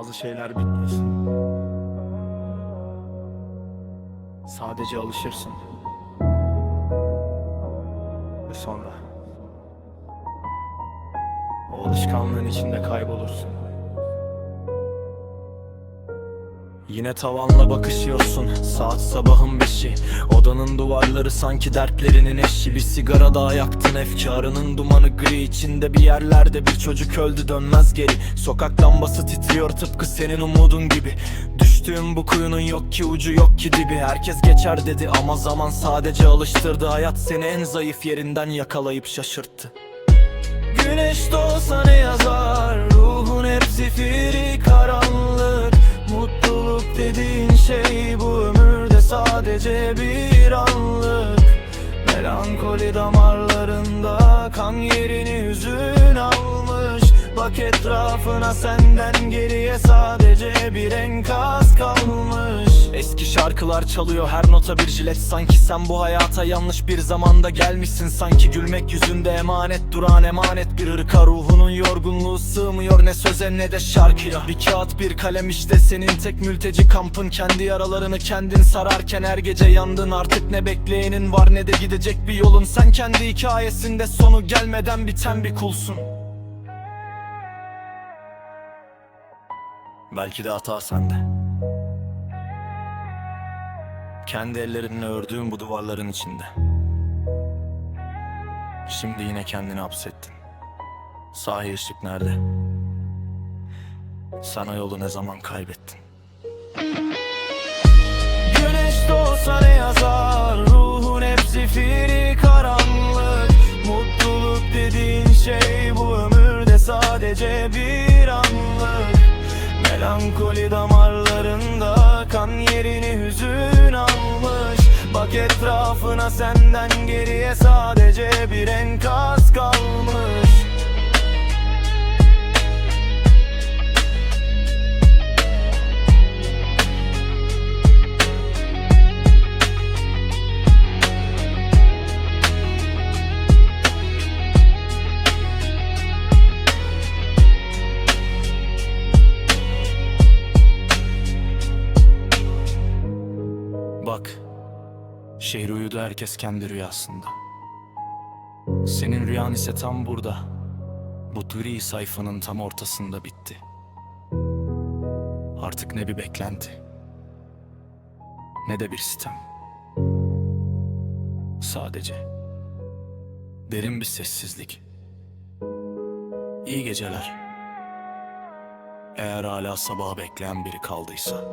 Bazı şeyler bitmez. Sadece alışırsın. Ve sonra o alışkanlığın içinde kaybolursun. Yine tavanla bakışıyorsun Saat sabahın beşi. Odanın duvarları sanki dertlerinin eşi. Bir sigara daha yaktın efkarının dumanı gri. İçinde bir yerlerde bir çocuk öldü dönmez geri. Sokak lambası titriyor tıpkı senin umudun gibi. Düştüğüm bu kuyunun yok ki ucu yok ki dibi. Herkes geçer dedi ama zaman sadece alıştırdı. Hayat seni en zayıf yerinden yakalayıp şaşırttı. Güneş doğsa ne yazar? Ruhun hep zifiri dediğin şey bu ömürde sadece bir anlık. Melankoli damarlarında kan yerini almış Bak etrafına senden geriye sadece bir enkaz kalmış. Eski şarkılar çalıyor her nota bir jilet. Sanki sen bu hayata yanlış bir zamanda gelmişsin. Sanki gülmek yüzünde emanet duran emanet. Bir ırka ruhunun yorgunluğu sığmıyor. Ne söze ne de şarkıya. Bir kağıt bir kalem işte senin tek mülteci kampın. Kendi yaralarını kendin sararken her gece yandın. Artık ne bekleyenin var ne de gidecek bir yolun. Sen kendi hikayesinde sonu gelmeden biten bir kulsun Belki de hata sende. Kendi ellerinle ördüğün bu duvarların içinde. Şimdi yine kendini hapsettin. Sahi ışık nerede? Sana yolu ne zaman kaybettin? Güneş doğsa ne yazar? Ruhun hep zifiri karanlık. Mutluluk dediğin şey bu. Ömürde sadece bir Melankoli damarlarında kan yerini hüzün almış. Bak etrafına senden geriye sadece bir enkaz şehir uyudu herkes kendi rüyasında. Senin rüyan ise tam burada. Bu gri sayfanın tam ortasında bitti. Artık ne bir beklenti, ne de bir sitem. Sadece derin bir sessizlik. İyi geceler. Eğer hala sabaha bekleyen biri kaldıysa.